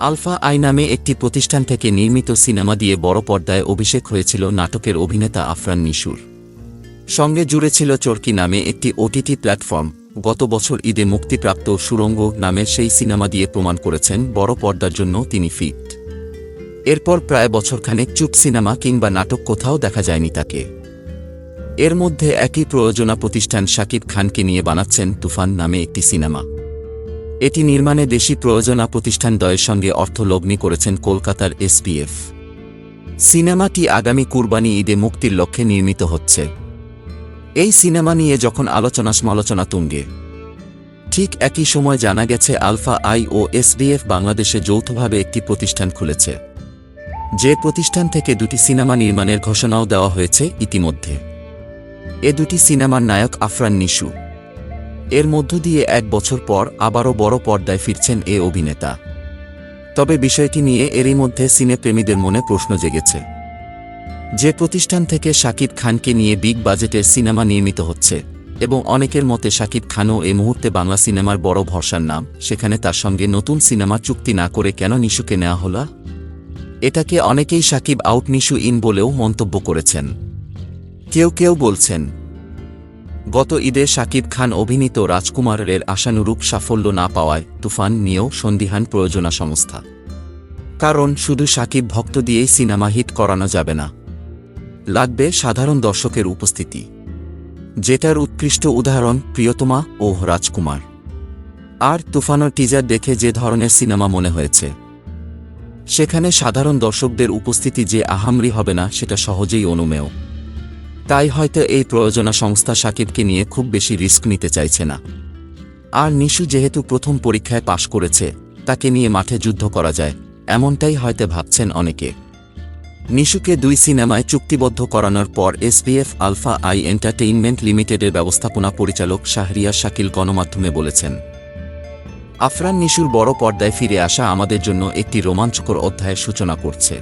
Alpha I নামে একটি প্রতিষ্ঠান থেকে নির্মিত সিনেমা দিয়ে বড় পর্দায় অভিষেক হয়েছিল নাটকের অভিনেতা আফরান নিশুর সঙ্গে জুড়ে ছিল চরকি নামে একটি ওটিটি প্ল্যাটফর্ম। গত বছর ঈদে মুক্তিপ্রাপ্ত সুরঙ্গ নামের সেই সিনেমা দিয়ে প্রমাণ করেছেন বড় পর্দার জন্য তিনি ফিট। এরপর প্রায় বছরখানেক চুপ সিনেমা কিংবা নাটক কোথাও দেখা যায়নি তাকে। এর মধ্যে একই প্রয়োজনা প্রতিষ্ঠান শাকিব খানকে নিয়ে বানাচ্ছেন তুফান নামে একটি সিনেমা। এটি নির্মাণে দেশি প্রয়োজনা প্রতিষ্ঠান দয়ের সঙ্গে অর্থ লগ্নি করেছেন কলকাতার এসপিএফ। সিনেমাটি আগামী কুরবানি ঈদে মুক্তির লক্ষ্যে নির্মিত হচ্ছে। এই সিনেমা নিয়ে যখন আলোচনা সমালোচনা তুঙ্গে। ঠিক একই সময় জানা গেছে, আলফা আই ও এসবিএফ বাংলাদেশে যৌথভাবে একটি প্রতিষ্ঠান খুলেছে। যে প্রতিষ্ঠান থেকে দুটি সিনেমা নির্মাণের ঘোষণাও দেওয়া হয়েছে ইতিমধ্যে। এ দুটি সিনেমার নায়ক আফরান নিশু। এর মধ্য দিয়ে এক বছর পর আবারও বড় পর্দায় ফিরছেন এ অভিনেতা। তবে বিষয়টি নিয়ে এরই মধ্যে সিনেপ্রেমীদের মনে প্রশ্ন জেগেছে। যে প্রতিষ্ঠান থেকে শাকিব খানকে নিয়ে বিগ বাজেটের সিনেমা নির্মিত হচ্ছে এবং অনেকের মতে শাকিব খানও এ মুহূর্তে বাংলা সিনেমার বড় ভরসার নাম, সেখানে তার সঙ্গে নতুন সিনেমা চুক্তি না করে কেন নিশুকে নেওয়া হলো? এটাকে অনেকেই শাকিব আউট নিশু ইন বলেও মন্তব্য করেছেন। কেউ কেউ বলছেন গত ঈদে শাকিব খান অভিনীত রাজকুমারের আশানুরূপ সাফল্য না পাওয়ায় তুফান নিয়েও সন্দিহান প্রয়োজনা সংস্থা। কারণ শুধু শাকিব ভক্ত দিয়েই সিনেমা হিট করানো যাবে না। লাগবে সাধারণ দর্শকের উপস্থিতি। যেটার উৎকৃষ্ট উদাহরণ প্রিয়তমা ও রাজকুমার। আর তুফানোর টিজার দেখে যে ধরনের সিনেমা মনে হয়েছে। সেখানে সাধারণ দর্শকদের উপস্থিতি যে আহামরি হবে না, সেটা সহজেই অনুমেয়। তাই হয়তো এই প্রয়োজনা সংস্থা সাকিবকে নিয়ে খুব বেশি রিস্ক নিতে চাইছে না। আর নিশু যেহেতু প্রথম পরীক্ষায় পাশ করেছে, তাকে নিয়ে মাঠে যুদ্ধ করা যায়, এমনটাই হয়তো ভাবছেন অনেকে। নিশুকে দুই সিনেমায় চুক্তিবদ্ধ করানোর পর এসপিএফ আলফা আই এন্টারটেইনমেন্ট লিমিটেডের ব্যবস্থাপনা পরিচালক শাহরিয়া শাকিল গণমাধ্যমে বলেছেন, আফরান নিশুর বড় পর্দায় ফিরে আসা আমাদের জন্য একটি রোমাঞ্চকর অধ্যায়ের সূচনা করছে।